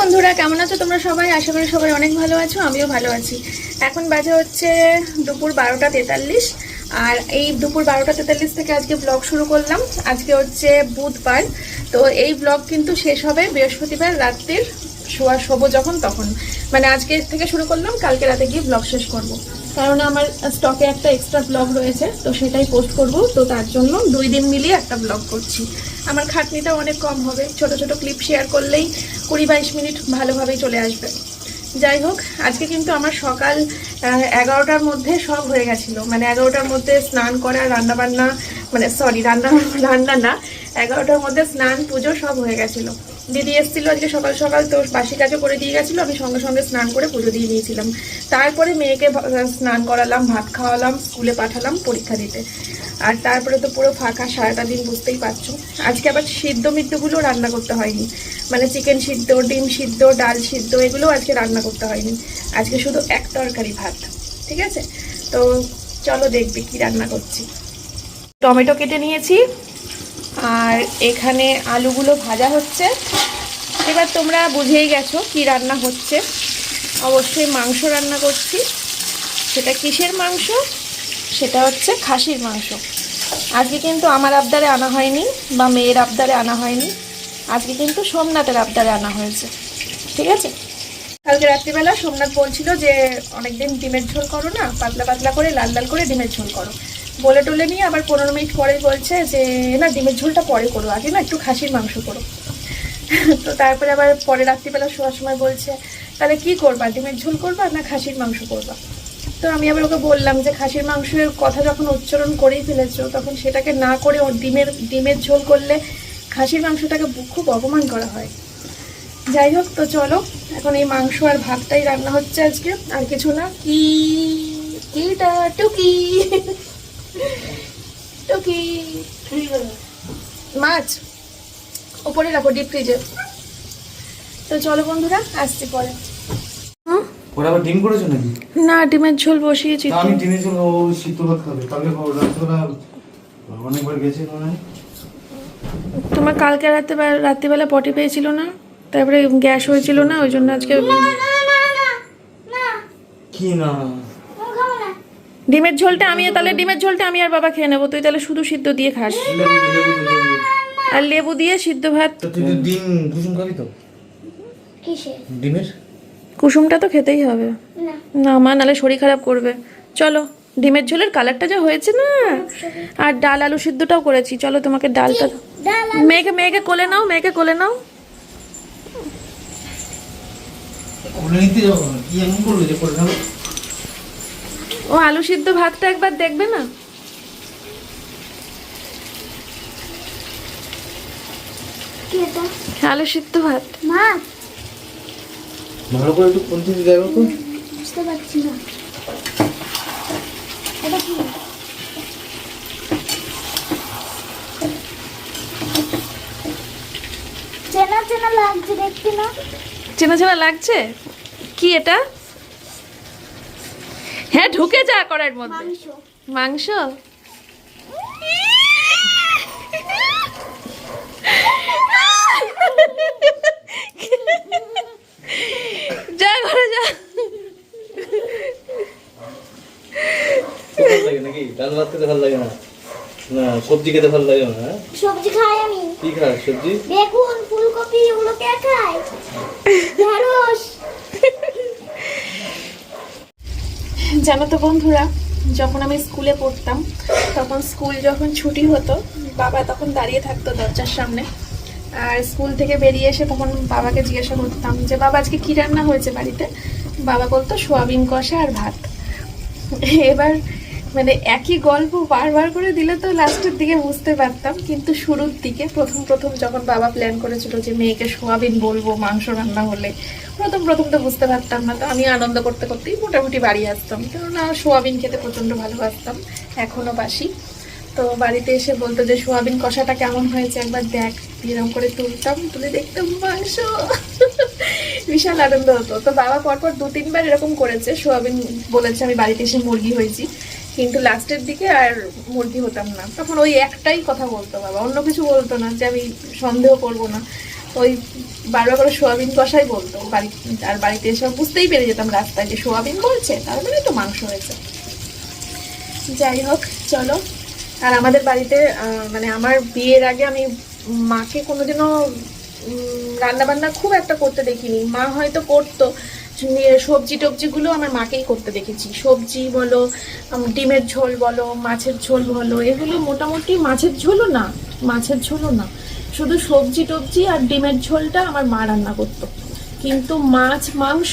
বন্ধুরা, কেমন আছো তোমরা সবাই? আশা করি সবাই অনেক ভালো আছো, আমিও ভালো আছি। এখন বাজে হচ্ছে দুপুর বারোটা তেতাল্লিশ, আর এই দুপুর বারোটা তেতাল্লিশ থেকে আজকে ব্লগ শুরু করলাম। আজকে হচ্ছে বুধবার, তো এই ব্লগ কিন্তু শেষ হবে বৃহস্পতিবার রাত্রির শোয়া শোবো যখন তখন। মানে আজকে থেকে শুরু করলাম, কালকে রাতে গিয়ে ব্লগ শেষ করব। কারণ আমার স্টকে একটা এক্সট্রা ব্লগ রয়েছে, তো সেটাই পোস্ট করব, তো তার জন্য দুই দিন মিলিয়ে একটা ব্লগ করছি। আমার খাটনিটা অনেক কম হবে। ছোট ছোট ক্লিপ শেয়ার করলেই কুড়ি বাইশ মিনিট ভালোভাবেই চলে আসবে। যাই হোক, আজকে কিন্তু আমার সকাল এগারোটার মধ্যে সব হয়ে গেছিল। মানে এগারোটার মধ্যে স্নান করা, রান্নাবান্না মানে সরি রান্না রান্না না, এগারোটার মধ্যে স্নান, পুজো সব হয়ে গেছিল। দিদি এসেছিল আজকে সকাল সকাল, তো বাসি কাজও করে দিয়ে গেছিল, আমি সঙ্গে সঙ্গে স্নান করে পুজো দিয়ে দিয়েছিলাম তারপরে মেয়েকে স্নান করালাম, ভাত খাওয়ালাম, স্কুলে পাঠালাম পরীক্ষা দিতে। আর তারপরে তো পুরো ফাঁকা, সারাটা দিন বুঝতেই পারছ। আজকে আবার সিদ্ধ মিদ্ধগুলো রান্না করতে হয়নি। মানে চিকেন সিদ্ধ, ডিম সিদ্ধ, ডাল সিদ্ধ এগুলো আজকে রান্না করতে হয়নি। আজকে শুধু এক তরকারি ভাত, ঠিক আছে? তো চলো দেখবি কি রান্না করছি। টমেটো কেটে নিয়েছি আর এখানে আলুগুলো ভাজা হচ্ছে। এবার তোমরা বুঝেই গেছো কি রান্না হচ্ছে। অবশ্যই মাংস রান্না করছি। সেটা কিসের মাংস? সেটা হচ্ছে খাসির মাংস। আজকে কিন্তু আমার আবদারে আনা হয়নি বা মেয়ের আবদারে আনা হয়নি। আজকে কিন্তু সোমনাথের আবদারে আনা হয়েছে। ঠিক আছে? কালকে রাত্রিবেলা সোমনাথ বলছিল যে, অনেকদিন ডিমের ঝোল করো না, পাতলা পাতলা করে, লাল লাল করে ডিমের ঝোল করো। বলে টলে নিয়ে আবার পনেরো মিনিট পরে বলছে যে, না, ডিমের ঝোলটা পরে করো, আগে না একটু খাসির মাংস করো। তো তারপরে আবার পরে রাত্রিবেলা শোয়ার সময় বলছে, তাহলে কি করবা, ডিমের ঝোল করবা না খাসির মাংস করবা? তো আমি আবার ওকে বললাম যে, খাসির মাংসের কথা যখন উচ্চারণ করেই ফেলেছো, তখন সেটাকে না করে ওর ডিমের ডিমের ঝোল করলে খাসির মাংসটাকে খুব অপমান করা হয়। যাই হোক, তো চলো, এখন এই মাংস আর ভাতটাই রান্না হচ্ছে আজকে, আর কিছু না। কি কিটা টুকি টুকি মাছ। ওপরে রাখো ডিপ ফ্রিজে তো চলো বন্ধুরা আসছি পরে। ওরা আবার ডিম করেছ নাকি? না ডিমের ঝোল বসিয়েছি তা আমি ডিমের জন্য ও শীত খাবে। কালকে রাত্রেবেলা অনেকবার গেছে মনে তোমার কালকে রাতে রাত্রিবেলা পটি পেয়েছিল না? তারপরে গ্যাস হয়েছিল না ওই জন্য আজকে কি না? ডিমের ঝোলটা আমি তাহলে ডিমের ঝোলটা আমি আর বাবা খেয়ে নেব। তুই তাহলে শুধু সিদ্ধ দিয়ে খাস। আর লেবু দিয়ে সিদ্ধ ভাত। ডিম কুসুম খাবি তো? ডিমের? কুসুমটা তো খেতেই হবে। না। না মা নালে শরীর খারাপ করবে। চলো ডিমের ঝোলের কালারটা যা হয়েছে না আর ডাল আলু সিদ্ধটাও করেছি। চলো তোমাকে ডালটা মেয়েকে মেয়েকে কোলে নাও মেয়েকে কোলে নাও। কোলে নিতে যাব কি এমন করল যে করে নেব? ও আলু সিদ্ধ ভাতটা একবার দেখবে না? আলু সিদ্ধ ভাত। মাছ ভালো করে একটু কোন দিকে দেখো তো বুঝতে পারছি না। এটা কি? চেনা চেনা লাগছে দেখছি না? চেনা চেনা লাগছে? কি এটা? হ্যাঁ ঢুকে যা করার মধ্যে। মাংস। মাংস? যা ঘরে যা। ভালো লাগে নাকি? ডাল ভাত খেতে ভালো লাগে না? না সবজি খেতে ভালো লাগে না হ্যাঁ? সবজি খাই আমি। কি খাস সবজি? বেগুন ফুলকপি ওগুলো কে খায়? ঢেঁড়স। জানো তো বন্ধুরা, যখন আমি স্কুলে পড়তাম, তখন স্কুল যখন ছুটি হতো, বাবা তখন দাঁড়িয়ে থাকতো দরজার সামনে। আর স্কুল থেকে বেরিয়ে এসে তখন বাবাকে জিজ্ঞাসা করতাম যে, বাবা, আজকে কী রান্না হয়েছে বাড়িতে? বাবা বলতো, সোয়াবিন কষা আর ভাত। এবার মানে একই গল্প বারবার করে দিলে তো লাস্টের দিকে বুঝতে পারতাম, কিন্তু শুরুর দিকে প্রথম প্রথম যখন বাবা প্ল্যান করেছিল যে, মেয়েকে সোয়াবিন বলব, মাংস রান্না হলে প্রথম প্রথম তো বুঝতে পারতাম না, তো আমি আনন্দ করতে করতেই মোটামুটি বাড়ি আসতাম। কেননা সোয়াবিন খেতে প্রচণ্ড ভালোবাসতাম এখনও বাসি। তো বাড়িতে এসে বলতো যে, সোয়াবিন কষাটা কেমন হয়েছে একবার দেখ। এরকম করে তুলতাম, তুলে দেখতাম মাংস বিশাল আনন্দ হতো। তো বাবা পরপর দু, তিনবার এরকম করেছে, সোয়াবিন বলেছে, আমি বাড়িতে এসে মুরগি হয়েছি। কিন্তু লাস্টের দিকে আর মুরগি হতাম না। তখন ওই একটাই কথা বলতো বাবা, অন্য কিছু বলতো না যে, আমি সন্দেহ করব না। ওই বারবার করে সোয়াবিন কষাই বলতো। বাড়ি আর বাড়িতে এসে বুঝতেই পেরে যেতাম রাস্তায় যে সোয়াবিন বলছে তার মানে তো মাংস হয়েছে। যাই হোক, চলো। আর আমাদের বাড়িতে মানে আমার বিয়ের আগে আমি মাকে কোনোদিনও রান্না বান্না খুব একটা করতে দেখিনি। মা হয়তো করতো। সবজি টবজিগুলো আমার মাকেই করতে দেখেছি। সবজি বলো ডিমের ঝোল বলো, মাছের ঝোল বলো, এগুলো মোটামুটি মাছের ঝোলও না। মাছের ঝোলও না। শুধু সবজি টবজি আর ডিমের ঝোলটা আমার মা রান্না করতো। কিন্তু মাছ, মাংস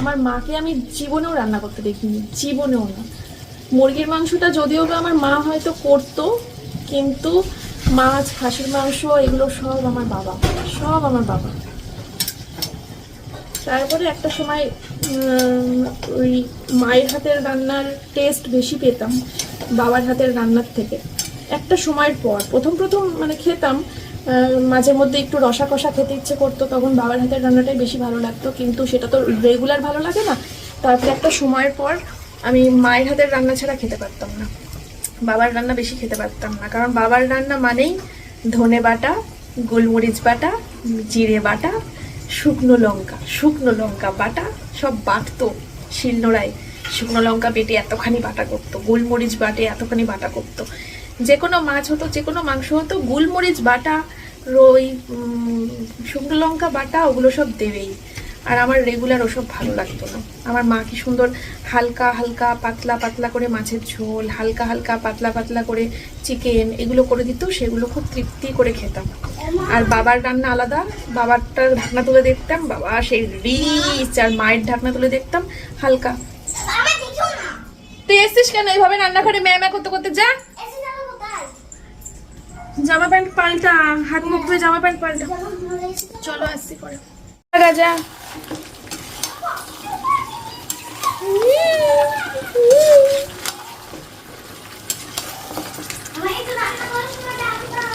আমার মাকে আমি জীবনেও রান্না করতে দেখিনি, জীবনেও না। মুরগির মাংসটা যদিও বা আমার মা হয়তো করতো, কিন্তু মাছ, খাসির মাংস এগুলো সব আমার বাবা, সব আমার বাবা। তারপরে একটা সময় ওই মায়ের হাতের রান্নার টেস্ট বেশি পেতাম, বাবার হাতের রান্নার থেকে। একটা সময়ের পর, প্রথম প্রথম মানে খেতাম মাঝে মধ্যে একটু রসা কষা খেতে ইচ্ছে করতো, তখন বাবার হাতের রান্নাটাই বেশি ভালো লাগতো, কিন্তু সেটা তো রেগুলার ভালো লাগে না। তারপরে একটা সময়ের পর আমি মায়ের হাতের রান্না ছাড়া খেতে পারতাম না। বাবার রান্না বেশি খেতে পারতাম না, কারণ বাবার রান্না মানেই ধনে বাটা, গোলমরিচ বাটা, জিরে বাটা, শুকনো লঙ্কা শুকনো লঙ্কা বাটা, সব বাটতো শিলনোড়ায়। শুকনো লঙ্কা বেটে এতখানি বাটা করতো, গোলমরিচ বাটে এতখানি বাটা করতো। যে কোনো মাছ হতো যে কোনো মাংস হতো গোলমরিচ বাটা রই শুকনো লঙ্কা বাটা ওগুলো সব দেবেই। আর আমার রেগুলার ওসব ভালো লাগতো না। আমার মা কি সুন্দর হালকা হালকা পাতলা পাতলা করে মাছের ঝোল হালকা হালকা পাতলা পাতলা করে চিকেন এগুলো করে দিত সেগুলো খুব তৃপ্তি করে খেতাম। আর বাবার রান্না আলাদা বাবারটার ঢাকনা তুলে দেখতাম বাবা সেই রিচ আর মায়ের ঢাকনা তুলে দেখতাম হালকা। তুই এসছিস কেন? এইভাবে রান্নাঘরে ম্যা ম্যা করতে করতে যা। জামা প্যান্ট পাল্টা, হাত মুখ ধুয়ে জামা প্যান্ট পাল্টা। চলো আসছি করে গাজা ডাক্তার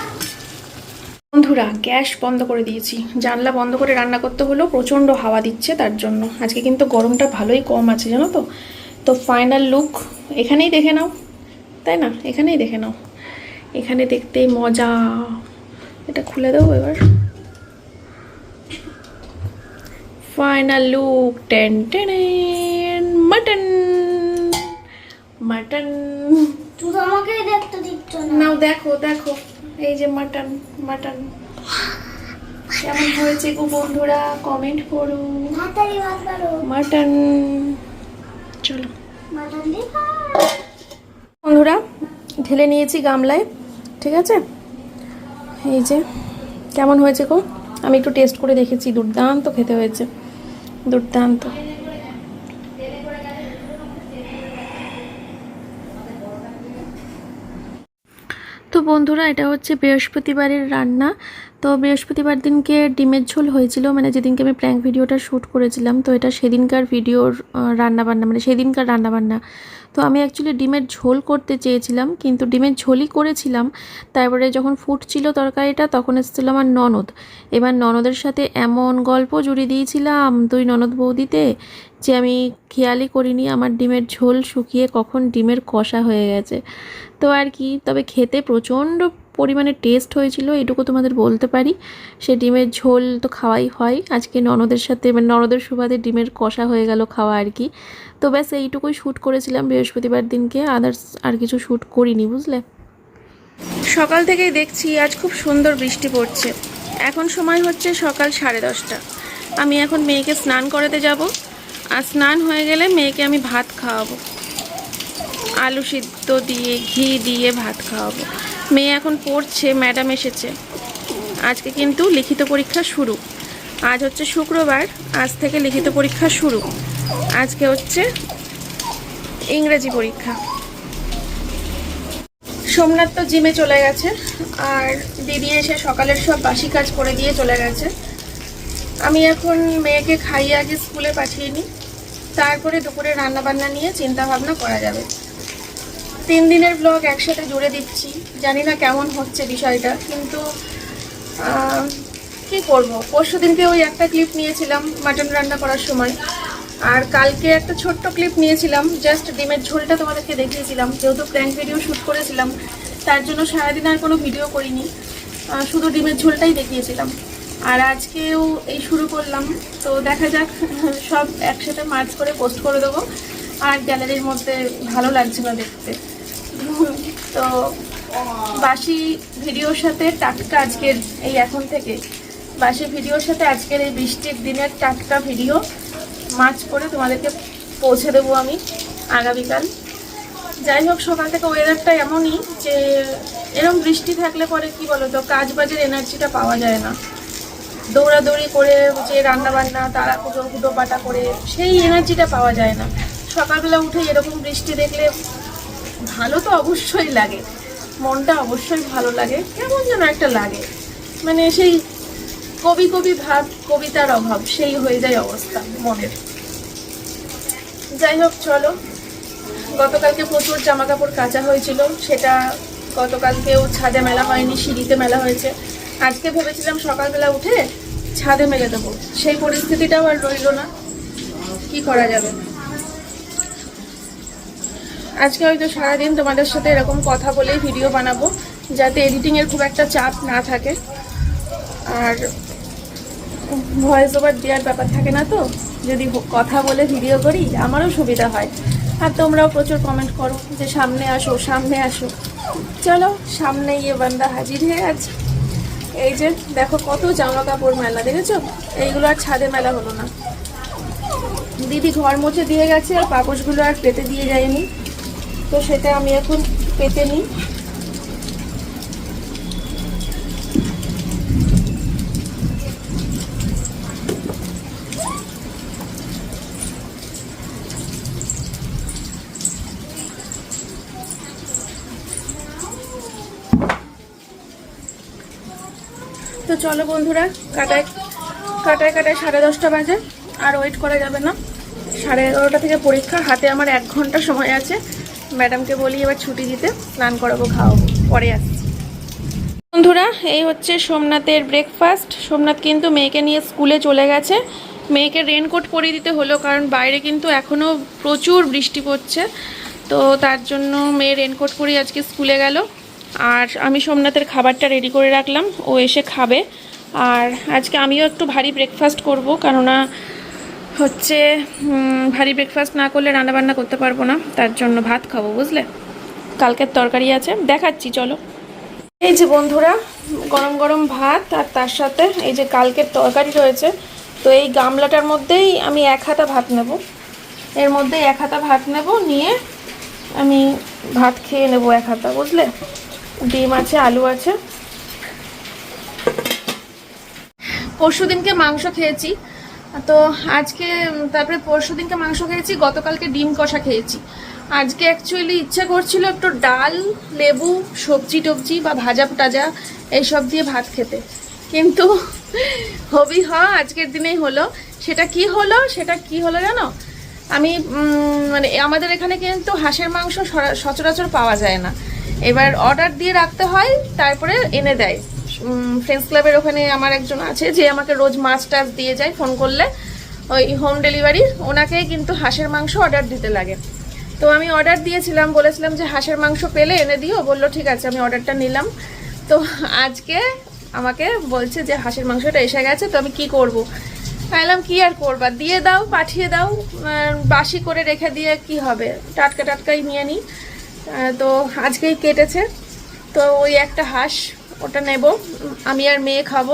বন্ধুরা, গ্যাস বন্ধ করে দিয়েছি। জানলা বন্ধ করে রান্না করতে হলেও প্রচণ্ড হাওয়া দিচ্ছে তার জন্য। আজকে কিন্তু গরমটা ভালোই কম আছে, জানো তো? তো ফাইনাল লুক এখানেই দেখে নাও। তাই না? এখানেই দেখে নাও। এখানে দেখতেই মজা। এটা খুলে দেবো এবার। Final look ten ten mutton. Mutton. তুই আমাকে দেখতে দিচ্ছ না। নাও দেখো দেখো এই যে মাটন মাটন। কেমন হয়েছে গো বন্ধুরা? কমেন্ট করো। মাটন। চলো। বন্ধুরা ঢেলে নিয়েছি গামলায়। ঠিক আছে? এই যে, কেমন হয়েছে গো? আমি একটু টেস্ট করে দেখেছি, দুর্দান্ত খেতে হয়েছে। দুর্দান্ত। তো বন্ধুরা, এটা হচ্ছে বৃহস্পতিবারের রান্না। তো বৃহস্পতিবার দিনকে ডিমের ঝোল হয়েছিল। মানে যেদিনকে আমি প্র্যাঙ্ক ভিডিওটা শ্যুট করেছিলাম, তো এটা সেদিনকার ভিডিওর রান্নাবান্না মানে সেদিনকার রান্নাবান্না। তো আমি অ্যাকচুয়ালি ডিমের ঝোল করতে চেয়েছিলাম, কিন্তু ডিমের ঝোলই করেছিলাম। তারপরে যখন ফুটছিল তরকারিটা, তখন এসেছিল আমার ননদ। এবার ননদের সাথে এমন গল্প জুড়ে দিয়েছিলাম দুই ননদ বৌদিতে, যে আমি খেয়ালই করিনি আমার ডিমের ঝোল শুকিয়ে কখন ডিমের কষা হয়ে গেছে। তো আর কি, তবে খেতে প্রচণ্ড পরিমাণে টেস্ট হয়েছিল, এটুকু তোমাদের বলতে পারি। সে ডিমের ঝোল তো খাওয়াই হয়। আজকে ননদের সাথে মানে ননদের সুবাদে ডিমের কষা হয়ে গেল খাওয়া আর কি। তো ব্যাস, এইটুকুই শ্যুট করেছিলাম বৃহস্পতিবার দিনকে। আদার্স আর কিছু শ্যুট করিনি, বুঝলে? সকাল থেকেই দেখছি আজ খুব সুন্দর বৃষ্টি পড়ছে। এখন সময় হচ্ছে সকাল সাড়ে দশটা। আমি এখন মেয়েকে স্নান করাতে যাব। আর স্নান হয়ে গেলে মেয়েকে আমি ভাত খাওয়াবো। আলু সিদ্ধ দিয়ে, ঘি দিয়ে ভাত খাওয়াবো। মেয়ে এখন পড়ছে, ম্যাডাম এসেছে। আজকে কিন্তু লিখিত পরীক্ষা শুরু। আজ হচ্ছে শুক্রবার, আজ থেকে লিখিত পরীক্ষা শুরু। আজকে হচ্ছে ইংরেজি পরীক্ষা। সোমনাথ তো জিমে চলে গেছে, আর দিদি এসে সকালের সব বাসি কাজ করে দিয়ে চলে গেছে। আমি এখন মেয়েকে খাইয়ে আগে স্কুলে পাঠিয়ে নিই। তারপরে দুপুরে রান্না বান্না নিয়ে চিন্তা ভাবনা করা যাবে। তিন দিনের ব্লগ একসাথে জুড়ে দিচ্ছি। জানি না কেমন হচ্ছে বিষয়টা, কিন্তু কি করব? পরশু দিনকে ওই একটা ক্লিপ নিয়েছিলাম মাটন রান্না করার সময়। আর কালকে একটা ছোট্ট ক্লিপ নিয়েছিলাম জাস্ট ডিমের ঝোলটা তোমাদেরকে দেখিয়েছিলাম। যেহেতু প্র্যাঙ্ক ভিডিও শ্যুট করেছিলাম, তার জন্য সারাদিন আর কোনো ভিডিও করিনি। শুধু ডিমের ঝোলটাই দেখিয়েছিলাম। আর আজকেও এই শুরু করলাম। তো দেখা যাক, সব একসাথে মার্চ করে পোস্ট করে দেবো। আর গ্যালারির মধ্যে ভালো লাগছে না দেখতে। তো, বাসি ভিডিওর সাথে টাটকা আজকের এই এখন থেকে। বাসি ভিডিওর সাথে আজকের এই বৃষ্টির দিনের টাটকা ভিডিও মাছ করে তোমাদেরকে পৌঁছে দেবো আমি আগামীকাল। যাই হোক, সকাল থেকে ওয়েদারটা এমনই যে এরকম বৃষ্টি থাকলে পরে কি বলো তো কাজ বাজের এনার্জিটা পাওয়া যায় না। দৌড়াদৌড়ি করে যে রান্না বান্না তারা কুটো কুটো পাটা করে সেই এনার্জিটা পাওয়া যায় না। সকালবেলা উঠে এরকম বৃষ্টি দেখলে ভালো তো অবশ্যই লাগে। মনটা অবশ্যই ভালো লাগে। কেমন যেন একটা লাগে। মানে সেই কবি কবি ভাব, কবিতার অভাব, সেই হয়ে যায় অবস্থা মনের। যাই হোক, চলো। গতকালকে প্রচুর জামা কাপড় কাচা হয়েছিল। সেটা গতকালকেও ছাদে মেলা হয়নি, সিঁড়িতে মেলা হয়েছে। আজকে ভেবেছিলাম সকালবেলা উঠে ছাদে মেলে দেবো। সেই পরিস্থিতিটাও আর রইল না। কি করা যাবে? আজকে হয়তো সারাদিন তোমাদের সাথে এরকম কথা বলেই ভিডিও বানাবো, যাতে এডিটিংয়ের খুব একটা চাপ না থাকে। আর ভয়েস ওভার দেওয়ার ব্যাপার থাকে না তো? যদি কথা বলে ভিডিও করি, আমারও সুবিধা হয়। আর তোমরাও প্রচুর কমেন্ট করো যে সামনে আসো সামনে আসো। চলো, সামনে ইয়ে বান্দা হাজির হয়ে আছে এই যে, দেখো কত জামা কাপড় মেলা, দেখেছ? এইগুলো আর ছাদে মেলা হলো না। দিদি ঘর মুছে দিয়ে গেছে, আর পাপোশগুলো আর পেতে দিয়ে যায়নি। তো সেটা আমি এখন পেতে নিই। তো চলো বন্ধুরা, কাটায় কাটায় কাটায় সাড়ে দশটা বাজে, আর ওয়েট করা যাবে না। সাড়ে এগারোটা থেকে পরীক্ষা, হাতে আমার এক ঘণ্টা সময় আছে। ম্যাডামকে বলি এবার ছুটি দিতে, স্নান করাবো, খাওয়াবো, পরে আসছি। বন্ধুরা, এই হচ্ছে সোমনাথের ব্রেকফাস্ট সোমনাথ কিন্তু মেয়েকে নিয়ে স্কুলে চলে গেছে। মেয়েকে রেনকোট পরিয়ে দিতে হলো, কারণ বাইরে কিন্তু এখনও প্রচুর বৃষ্টি পড়ছে। তো তার জন্য মেয়ে রেনকোট পরিয়ে আজকে স্কুলে গেল। আর আমি সোমনাথের খাবারটা রেডি করে রাখলাম, ও এসে খাবে। আর আজকে আমিও একটু ভারী ব্রেকফাস্ট করব, কেননা হচ্ছে ভারী ব্রেকফাস্ট না করলে রান্নাবান্না করতে পারব না, তার জন্য ভাত খাব, বুঝলে? কালকের তরকারি আছে, দেখাচ্ছি, চলো। এই যে বন্ধুরা, গরম গরম ভাত, আর তার সাথে এই যে কালকের তরকারি রয়েছে, তো এই গামলাটার মধ্যেই আমি এক হাতা ভাত নেব। এর মধ্যে এক হাতা ভাত নেব, নিয়ে আমি ভাত খেয়ে নেব এক হাতা, বুঝলে? ডিম আছে, আলু আছে। পরশু দিনকে মাংস খেয়েছি তো আজকে, তারপরে পরশু দিনকে মাংস খেয়েছি, গতকালকে ডিম কষা খেয়েছি। আজকে অ্যাকচুয়ালি ইচ্ছা করছিল একটু ডাল, লেবু, সবজি টবজি বা ভাজা টাজা, এইসব দিয়ে ভাত খেতে। কিন্তু হবি হ আজকের দিনেই হলো। সেটা কি হলো, সেটা কি হলো জানো? আমি মানে আমাদের এখানে কিন্তু হাঁসের মাংস সচরাচর পাওয়া যায় না। এবার অর্ডার দিয়ে রাখতে হয়, তারপরে এনে দেয়। ফ্রেন্ডস ক্লাবের ওখানে আমার একজন আছে, যে আমাকে রোজ মাছ টাছ দিয়ে যায় ফোন করলে। ওই হোম ডেলিভারি ওনাকেই কিন্তু হাঁসের মাংস অর্ডার দিতে লাগে। তো আমি অর্ডার দিয়েছিলাম, বলেছিলাম যে হাঁসের মাংস পেলে এনে দিও, বলল, ঠিক আছে, আমি অর্ডারটা নিলাম। তো আজকে আমাকে বলছে যে হাঁসের মাংসটা এসে গেছে, তো আমি কি করব? এলাম কি আর করবা? দিয়ে দাও, পাঠিয়ে দাও বাসি করে রেখে দিয়ে কি হবে? টাটকা টাটকাই নিয়ে নিই তো আজকেই কেটেছে। তো ওই একটা হাঁস ওটা নেব, আমি আর মেয়ে খাব,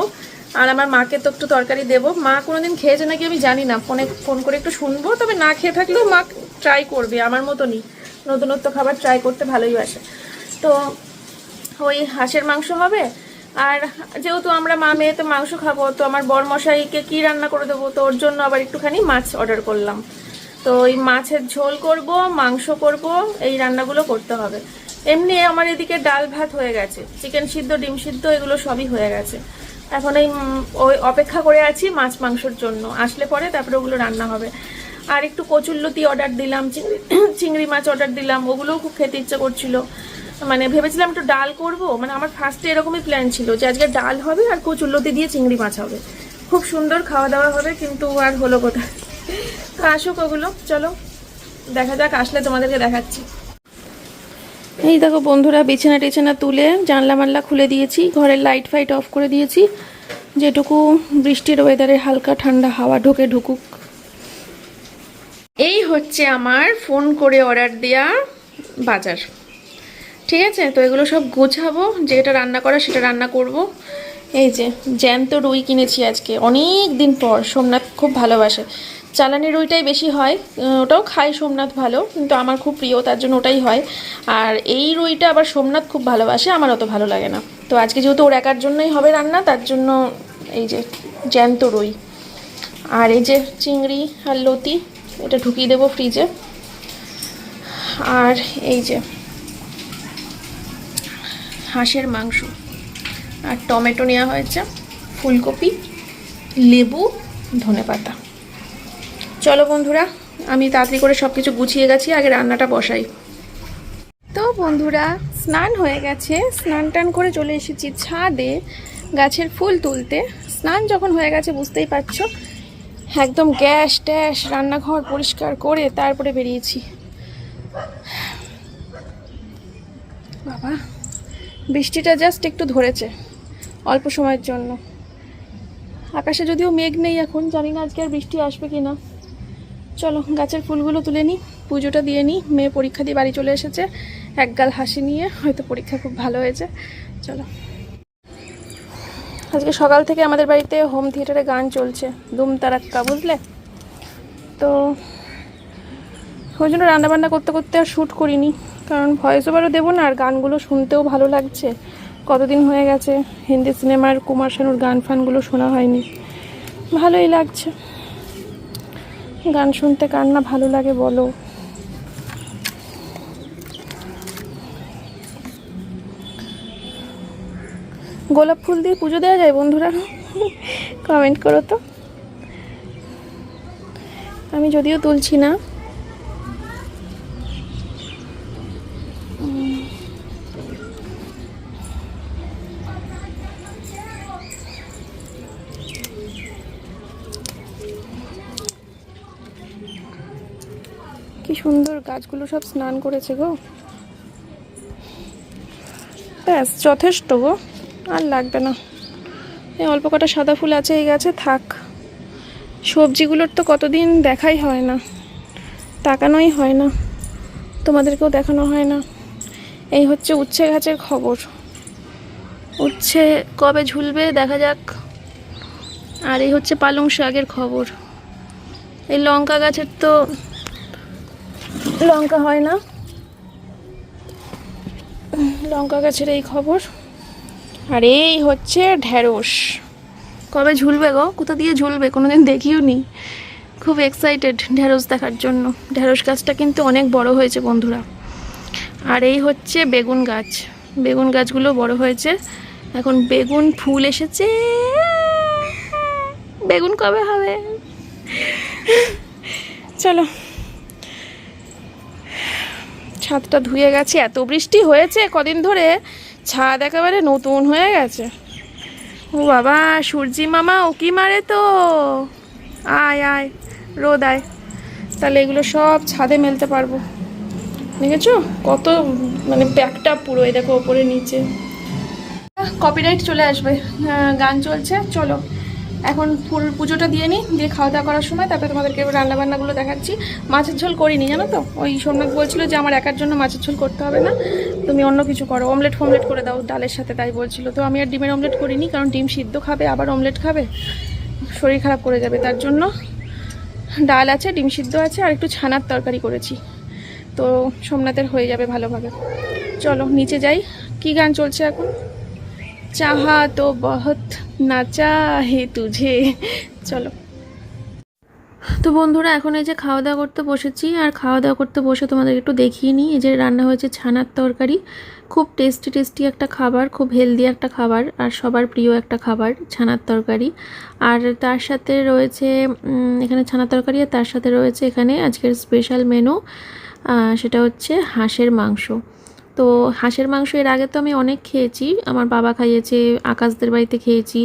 আর আমার মাকে তো একটু তরকারি দেবো। মা কোনোদিন খেয়েছে নাকি আমি জানি না, ফোনে ফোন করে একটু শুনব, তবে না খেয়ে থাকলেও মা ট্রাই করবে, আমার মতনই। নতুনত্ব খাবার ট্রাই করতে ভালোই বাসে। তো ওই হাঁসের মাংস হবে, আর যেহেতু আমরা মা মেয়ে তো মাংস খাব, তো আমার মশাইকে কি রান্না করে দেবো, তো ওর জন্য আবার একটুখানি মাছ অর্ডার করলাম। তো ওই মাছের ঝোল করব, মাংস করব, এই রান্নাগুলো করতে হবে। এমনি আমার এদিকে ডাল ভাত হয়ে গেছে চিকেন সিদ্ধ, ডিম সিদ্ধ, এগুলো সবই হয়ে গেছে। এখন এই, ওই অপেক্ষা করে আছি মাছ মাংসর জন্য, আসলে পরে তারপরে ওগুলো রান্না হবে। আর একটু কচুল্লতি অর্ডার দিলাম, চিংড়ি চিংড়ি মাছ অর্ডার দিলাম, ওগুলোও খুব খেতে ইচ্ছে করছিল। মানে ভেবেছিলাম একটু ডাল করব মানে আমার ফার্স্টে এরকমই প্ল্যান ছিল যে আজকে ডাল হবে আর কচুল্লতি দিয়ে চিংড়ি মাছ হবে। খুব সুন্দর খাওয়া দাওয়া হবে, কিন্তু আর হলো কোথায়? তো আসুক ওগুলো, চলো, দেখা যাক, আসলে তোমাদেরকে দেখাচ্ছি। এই দেখো বন্ধুরা, বিছানা টিছানা তুলে জানলা মানলা খুলে দিয়েছি, ঘরের লাইট ফাইট অফ করে দিয়েছি। যেটুকু বৃষ্টির ওয়েদারে হালকা ঠান্ডা হাওয়া ঢোকে ঢুকুক। এই হচ্ছে আমার ফোন করে অর্ডার দেওয়া বাজার। ঠিক আছে? তো এগুলো সব গোছাবো, যেটা রান্না করা সেটা রান্না করব। এই যে, জ্যান্ত রুই কিনেছি আজকে অনেক দিন পর, সোমনাথ খুব ভালোবাসে। চালানি রুইটাই বেশি হয়। ওটাও খাই সোমনাথ ভালো, কিন্তু আমার খুব প্রিয়, তার জন্য ওটাই হয়। আর এই রুইটা আবার সোমনাথ খুব ভালোবাসে, আমার অত ভালো লাগে না। তো আজকে যেহেতু ওর একার জন্যই হবে রান্না, তার জন্য এই যে জ্যান্ত রুই। আর এই যে চিংড়ি আর লতি, এটা ঢুকিয়ে দেবো ফ্রিজে। আর এই যে হাঁসের মাংস। আর টমেটো নেওয়া হয়েছে, ফুলকপি, লেবু, ধনেপাতা। চলো বন্ধুরা, আমি তাড়াতাড়ি করে সব কিছু গুছিয়ে গেছি, আগে রান্নাটা বসাই। তো বন্ধুরা, স্নান হয়ে গেছে। স্নান টান করে চলে এসেছি ছাদে গাছের ফুল তুলতে। স্নান যখন হয়ে গেছে, বুঝতেই পারছ, একদম গ্যাস ট্যাস, রান্নাঘর পরিষ্কার করে তারপরে বেরিয়েছি। বাবা, বৃষ্টিটা জাস্ট একটু ধরেছে, অল্প সময়ের জন্য। আকাশে যদিও মেঘ নেই এখন, জানি না আজকে আর বৃষ্টি আসবে কি না চলো, গাছের ফুলগুলো তুলে নিই, পুজোটা দিয়ে নিই। মেয়ে পরীক্ষা দিয়ে বাড়ি চলে এসেছে। এক গাল হাসি নিয়ে হয়তো পরীক্ষা খুব ভালো হয়েছে। চলো। আজকে সকাল থেকে আমাদের বাড়িতে হোম থিয়েটারে গান চলছে। দুম তারাক্কা, বুঝলে? তো ওই জন্য রান্নাবান্না করতে করতে আর শ্যুট করিনি। কারণ ভয়েস ওভারও দেবো না, আর গানগুলো শুনতেও ভালো লাগছে। কতদিন হয়ে গেছে? হিন্দি সিনেমার কুমার শানুর গান ফানগুলো শোনা হয়নি। ভালোই লাগছে। গান শুনতে কার না ভালো লাগে বলো। গোলাপ ফুল দিয়ে পুজো দেওয়া যায় বন্ধুরা? কমেন্ট করো তো। আমি যদিও তুলছি না কি সুন্দর গাছগুলো সব স্নান করেছে গো। ব্যাস, যথেষ্ট গো, আর লাগবে না। এই অল্প কটা সাদা ফুল আছে, এই গাছে থাক। সবজিগুলোর তো কতদিন দেখাই হয় না, তাকানোই হয় না, তোমাদেরকেও দেখানো হয় না। এই হচ্ছে উচ্ছে গাছের খবর। উচ্ছে কবে ঝুলবে দেখা যাক। আর এই হচ্ছে পালং শাকের খবর। এই লঙ্কা গাছের তো লঙ্কা হয় না। লঙ্কা গাছের এই খবর। আর এই হচ্ছে ঢ্যাঁড়স। কবে ঝুলবে গো? কোথা দিয়ে ঝুলবে? কোনোদিন দেখিও নি। খুব এক্সাইটেড ঢ্যাঁড়স দেখার জন্য। ঢ্যাঁড়স গাছটা কিন্তু অনেক বড় হয়েছে বন্ধুরা। আর এই হচ্ছে বেগুন গাছ। বেগুন গাছগুলো বড় হয়েছে। এখন বেগুন ফুল এসেছে। বেগুন কবে হবে? চলো। ছাদটা ধুয়ে গেছে, এত বৃষ্টি হয়েছে, কদিন ধরে ছাদ একেবারে নতুন হয়ে গেছে। ও বাবা, সূর্যি মামা উকি মারে তো? আয় আয়, রোদ, আয়। তাহলে এগুলো সব ছাদে মেলতে পারব। দেখেছ? কত মানে ব্যাগটা পুরো, এই দেখো, ওপরে নিচে। কপিরাইট চলে আসবে। গান চলছে, চলো। এখন ফুল পুজোটা দিয়ে নিই, দিয়ে খাওয়া দাওয়া করার সময় তারপরে তোমাদেরকে রান্না বান্নাগুলো দেখাচ্ছি। মাছের ঝোল করিনি, জানো তো? ওই সোমনাথ বলছিল যে আমার একার জন্য মাছের ঝোল করতে হবে না, তুমি অন্য কিছু করো। অমলেট ফমলেট করে দাও, ডালের সাথে তাই বলছিল। তো আমি আর ডিমের অমলেট করিনি, কারণ ডিম সিদ্ধ খাবে, আবার অমলেট খাবে, শরীর খারাপ করে যাবে। তার জন্য ডাল আছে, ডিম সিদ্ধ আছে, আর একটু ছানার তরকারি করেছি। তো সোমনাথের হয়ে যাবে ভালোভাবে। চলো, নিচে যাই। কি গান চলছে এখন? চাহা তো বহুত নাচা হে তুঝে। চলো। তো বন্ধুরা, এখন এই যে খাওয়া দাওয়া করতে বসেছি, আর খাওয়া দাওয়া করতে বসে তোমাদের একটু দেখিয়ে নিই। এই যে রান্না হয়েছে ছানার তরকারি, খুব টেস্টি টেস্টি একটা খাবার, খুব হেলদি একটা খাবার, আর সবার প্রিয় একটা খাবার ছানার তরকারি। আর তার সাথে রয়েছে এখানে ছানার তরকারি, আর তার সাথে রয়েছে এখানে আজকের স্পেশাল মেনু সেটা হচ্ছে হাঁসের মাংস। তো হাঁসের মাংস এর আগে তো আমি অনেক খেয়েছি। আমার বাবা খাইয়েছে, আকাশদের বাড়িতে খেয়েছি।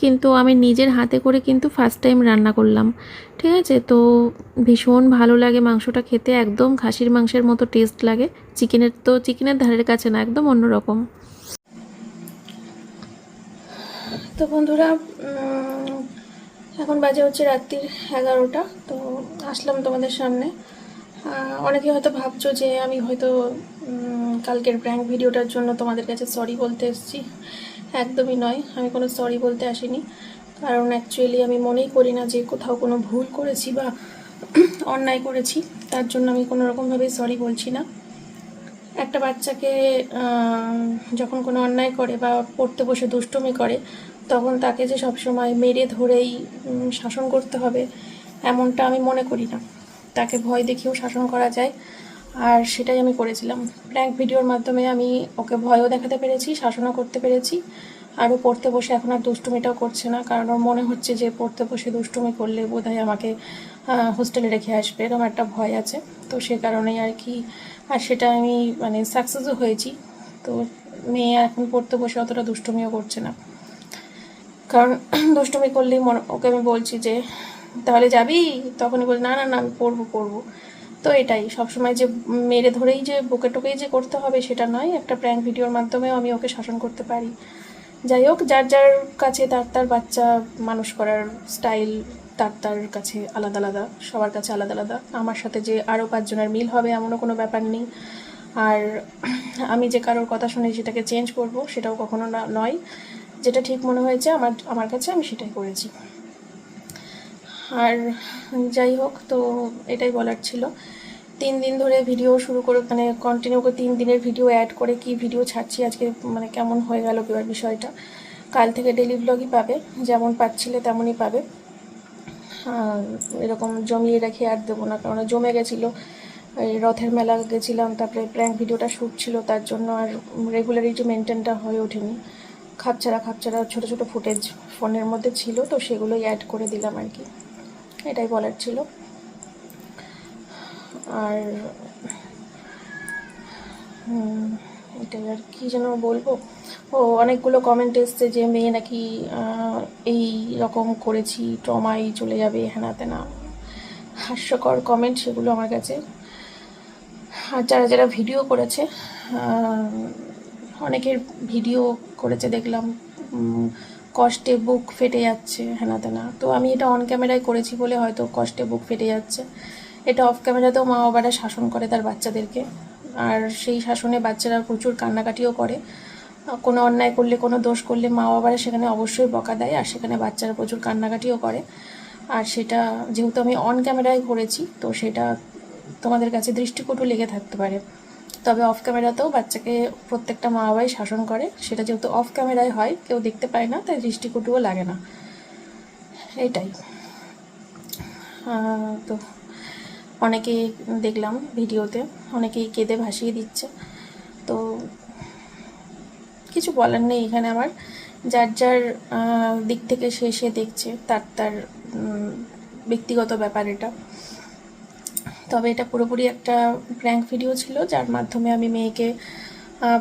কিন্তু আমি নিজের হাতে করে কিন্তু ফার্স্ট টাইম রান্না করলাম। ঠিক আছে? তো ভীষণ ভালো লাগে মাংসটা খেতে। একদম খাসির মাংসের মতো টেস্ট লাগে। চিকেনের তো চিকেনের ধারের কাছে না, একদম অন্যরকম তো বন্ধুরা এখন বাজে হচ্ছে রাত্রির এগারোটা। তো আসলাম তোমাদের সামনে। অনেকে হয়তো ভাবছ যে আমি হয়তো কালকের প্র্যাঙ্ক ভিডিওটার জন্য তোমাদের কাছে সরি বলতে এসেছি। একদমই নয়, আমি কোনো সরি বলতে আসিনি। কারণ অ্যাকচুয়ালি আমি মনেই করি না যে কোথাও কোনো ভুল করেছি বা অন্যায় করেছি, তার জন্য আমি কোনো রকমভাবে সরি বলছি না। একটা বাচ্চাকে যখন কোনো অন্যায় করে বা পড়তে বসে দুষ্টুমি করে, তখন তাকে যে সবসময় মেরে ধরেই শাসন করতে হবে, এমনটা আমি মনে করি না। তাকে ভয় দেখিয়েও শাসন করা যায়। আর সেটাই আমি করেছিলাম। প্র্যাঙ্ক ভিডিওর মাধ্যমে আমি ওকে ভয়ও দেখাতে পেরেছি, শাসনও করতে পেরেছি। আরও পড়তে বসে এখন আর দুষ্টুমিটাও করছে না, কারণ ওর মনে হচ্ছে যে পড়তে বসে দুষ্টুমি করলে বোধহয় আমাকে হোস্টেলে রেখে আসবে, এরকম একটা ভয় আছে। তো সে কারণেই আর কি, আর সেটা আমি মানে সাকসেসও হয়েছি। তো মেয়ে এখন পড়তে বসে অতটা দুষ্টুমিও করছে না। কারণ দুষ্টুমি করলেই মনে, ওকে আমি বলছি যে, তাহলে যাবি? তখনই বলি, না না না, আমি পড়ব পড়ব। তো এটাই। সবসময় যে মেরে ধরেই যে বুকে টোকেই যে করতে হবে সেটা নয়, একটা প্র্যাঙ্ক ভিডিওর মাধ্যমেও আমি ওকে শাসন করতে পারি। যাই হোক, যার যার কাছে তার তার বাচ্চা, মানুষ করার স্টাইল তার তার কাছে আলাদা আলাদা, সবার কাছে আলাদা আলাদা। আমার সাথে যে আরও পাঁচজনের মিল হবে এমনও কোনো ব্যাপার নেই। আর আমি যে কারোর কথা শুনে সেটাকে চেঞ্জ করব সেটাও কখনো না, নয়। যেটা ঠিক মনে হয়েছে, আমার আমার কাছে আমি সেটাই করেছি। আর যাই হোক, তো এটাই বলার ছিল। তিন দিন ধরে ভিডিও শুরু করে মানে কন্টিনিউ করে তিন দিনের ভিডিও অ্যাড করে কি ভিডিও ছাড়ছি, আজকে মানে কেমন হয়ে গেল এবার বিষয়টা। কাল থেকে ডেলি ব্লগই পাবে, যেমন পাচ্ছিলে তেমনই পাবে। এরকম জমিয়ে রেখে আর দেবো না কারণ জমে গেছিল। এই রথের মেলা গেছিলাম, তারপরে প্র্যাঙ্ক ভিডিওটা শ্যুট ছিল, তার জন্য আর রেগুলারিটি মেনটেনটা হয়ে ওঠেনি। খাপছাড়া খাপছাড়া ছোটো ছোটো ফুটেজ ফোনের মধ্যে ছিল, তো সেগুলোই অ্যাড করে দিলাম আর কি। এটাই বলার ছিল। আর এটাই আর কি যেন বলব? ও, অনেকগুলো কমেন্ট এসছে যে মেয়ে নাকি এই রকম করেছি ট্রমাই চলে যাবে, হেনা তেনা। হাস্যকর কমেন্ট সেগুলো আমার কাছে। আর যারা যারা ভিডিও করেছে অনেকের ভিডিও করেছে দেখলাম। কষ্টে বুক ফেটে যাচ্ছে হেনা তেনা তো আমি এটা অন ক্যামেরায় করেছি বলে হয়তো কষ্টে বুক ফেটে যাচ্ছে। এটা অফ ক্যামেরাতেও মা বাবারা শাসন করে তার বাচ্চাদেরকে। আর সেই শাসনে বাচ্চারা প্রচুর কান্নাকাটিও করে। কোনো অন্যায় করলে, কোনো দোষ করলে মা বাবারা সেখানে অবশ্যই বকা দেয় আর সেখানে বাচ্চারা প্রচুর কান্নাকাটিও করে। আর সেটা যেহেতু আমি অন ক্যামেরায় করেছি, তো সেটা তোমাদের কাছে দৃষ্টিকটু লেগে থাকতে পারে। তবে অফ ক্যামেরাতেও বাচ্চাকে প্রত্যেকটা মা বাবাই শাসন করে। সেটা যেহেতু অফ ক্যামেরায় হয়, কেউ দেখতে পায় না, তাই দৃষ্টিকটুও লাগে না। এটাই। তো অনেকেই দেখলাম ভিডিওতে, অনেকেই কেঁদে ভাসিয়ে দিচ্ছে। তো কিছু বলার নেই এখানে আমার। যার যার দিক থেকে সে সে দেখছে, তার তার ব্যক্তিগত ব্যাপার এটা। তবে এটা পুরোপুরি একটা প্র্যাঙ্ক ভিডিও ছিল, যার মাধ্যমে আমি মেয়েকে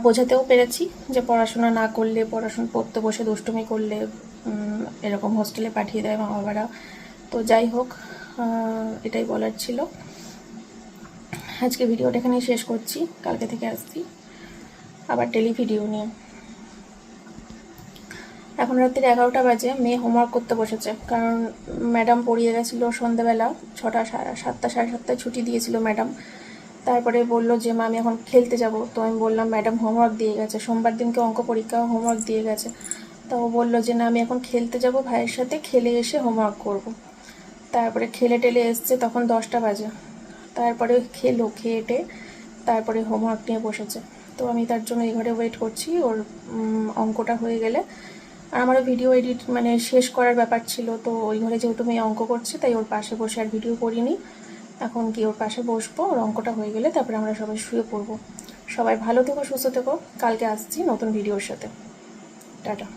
বোঝাতেও পেরেছি যে পড়াশোনা না করলে, পড়াশোনা পড়তে বসে দুষ্টুমি করলে এরকম হোস্টেলে পাঠিয়ে দেয় মা বাবারা তো যাই হোক এটাই বলার ছিল। আজকে ভিডিওটা এখানেই শেষ করছি। কালকে থেকে আসছি। আবার ডেলি ভিডিও নিয়ে। এখন রাত্রির এগারোটা বাজে, মেয়ে হোমওয়ার্ক করতে বসেছে। কারণ ম্যাডাম পড়িয়ে গেছিল সন্ধেবেলা, ছটা সাতটা, সাড়ে সাতটায় ছুটি দিয়েছিল ম্যাডাম তারপরে বলল যে, মা, আমি এখন খেলতে যাব। তো আমি বললাম ম্যাডাম হোমওয়ার্ক দিয়ে গেছে। সোমবার দিনকে অঙ্ক পরীক্ষা হোমওয়ার্ক দিয়ে গেছে। তো ও বলল যে, না, আমি এখন খেলতে যাব, ভাইয়ের সাথে খেলে এসে হোমওয়ার্ক করব। তারপরে খেলে টেলে এসছে, তখন দশটা বাজে। তারপরে খেলো খেয়ে টে তারপরে হোমওয়ার্ক নিয়ে বসেছে। তো আমি তার জন্য এই ঘরে ওয়েট করছি, ওর অঙ্কটা হয়ে গেলে। আর আমারও ভিডিও এডিট মানে শেষ করার ব্যাপার ছিল, তো ওই ঘরে যেহেতু মেয়ে অঙ্ক করছে, তাই ওর পাশে বসে আর ভিডিও করিনি। এখন কি ওর পাশে বসবো, ওর অঙ্কটা হয়ে গেলে তারপরে আমরা সবাই শুয়ে পড়ব। সবাই ভালো থেকো, সুস্থ থেকো। কালকে আসছি নতুন ভিডিওর সাথে। টাটা।